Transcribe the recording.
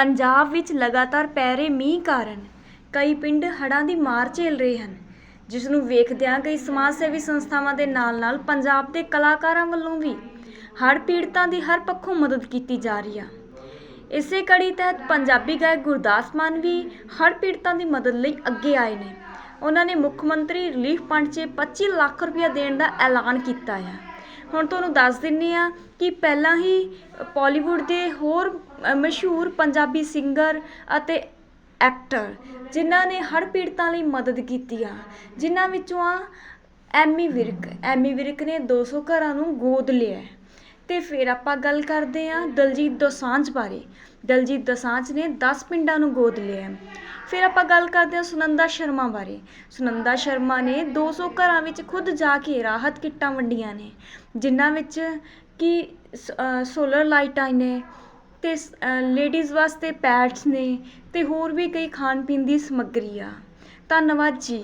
ਪੰਜਾਬ ਵਿੱਚ ਲਗਾਤਾਰ ਪੈ ਰਹੇ ਮੀਂਹ ਕਾਰਨ ਕਈ ਪਿੰਡ ਹੜ੍ਹਾਂ ਦੀ ਮਾਰ ਝੇਲ ਰਹੇ ਹਨ, ਜਿਸ ਨੂੰ ਵੇਖਦਿਆਂ ਕਈ ਸਮਾਜ ਸੇਵੀ ਸੰਸਥਾਵਾਂ ਦੇ ਨਾਲ-ਨਾਲ ਪੰਜਾਬ ਦੇ ਕਲਾਕਾਰਾਂ ਵੱਲੋਂ ਵੀ ਹੜ੍ਹ ਪੀੜਤਾਂ ਦੀ ਹਰ ਪੱਖੋਂ ਮਦਦ ਕੀਤੀ ਜਾ ਰਹੀ ਆ। ਇਸੇ ਕੜੀ ਤਹਿਤ ਪੰਜਾਬੀ ਗਾਇਕ ਗੁਰਦਾਸ ਮਾਨ ਵੀ ਹੜ੍ਹ ਪੀੜਤਾਂ ਦੀ ਮਦਦ ਲਈ ਅੱਗੇ ਆਏ ਨੇ। ਉਹਨਾਂ ਨੇ ਮੁੱਖ ਮੰਤਰੀ ਰਿਲੀਫ ਫੰਡ 'ਚ 25 ਲੱਖ ਰੁਪਇਆ ਦੇਣ ਦਾ ਐਲਾਨ ਕੀਤਾ ਹੈ ਹੁਣ ਤੁਹਾਨੂੰ ਦੱਸ ਦਿੰਨੀ ਆ ਕਿ ਪਹਿਲਾਂ ਹੀ ਬਾਲੀਵੁੱਡ ਦੇ ਹੋਰ ਮਸ਼ਹੂਰ ਪੰਜਾਬੀ ਸਿੰਗਰ ਅਤੇ ਐਕਟਰ ਜਿਨ੍ਹਾਂ ਨੇ ਹੜ੍ਹ ਪੀੜਤਾਂ ਲਈ ਮਦਦ ਕੀਤੀ ਆ, ਜਿਨ੍ਹਾਂ ਵਿੱਚੋਂ ਆ ਐਮੀ ਵਿਰਕ ਐਮੀ ਵਿਰਕ ਨੇ 200 ਘਰਾਂ ਨੂੰ ਗੋਦ ਲਿਆ ਤੇ ਫਿਰ ਆਪਾਂ ਗੱਲ ਕਰਦੇ ਹਾਂ ਦਲਜੀਤ ਦੋਸਾਂਝ ਬਾਰੇ। ਦਲਜੀਤ ਦੋਸਾਂਝ ਨੇ 10 ਪਿੰਡਾਂ ਨੂੰ ਗੋਦ ਲਿਆ ਫਿਰ ਆਪਾਂ ਗੱਲ ਕਰਦੇ ਹਾਂ ਸੁਨੰਦਾ ਸ਼ਰਮਾ ਬਾਰੇ। ਸੁਨੰਦਾ ਸ਼ਰਮਾ ਨੇ 200 ਘਰਾਂ ਵਿੱਚ ਖੁਦ ਜਾ ਕੇ ਰਾਹਤ ਕਿੱਟਾਂ ਵੰਡੀਆਂ ਨੇ, ਜਿਨ੍ਹਾਂ ਵਿੱਚ ਕਿ ਸੋਲਰ ਲਾਈਟਾਂ ਨੇ ਤੇ ਲੇਡੀਜ਼ ਵਾਸਤੇ ਪੈਡਸ ਨੇ ਤੇ ਹੋਰ ਵੀ ਕਈ ਖਾਣ ਪੀਣ ਦੀ ਸਮੱਗਰੀ ਆ। ਧੰਨਵਾਦ ਜੀ।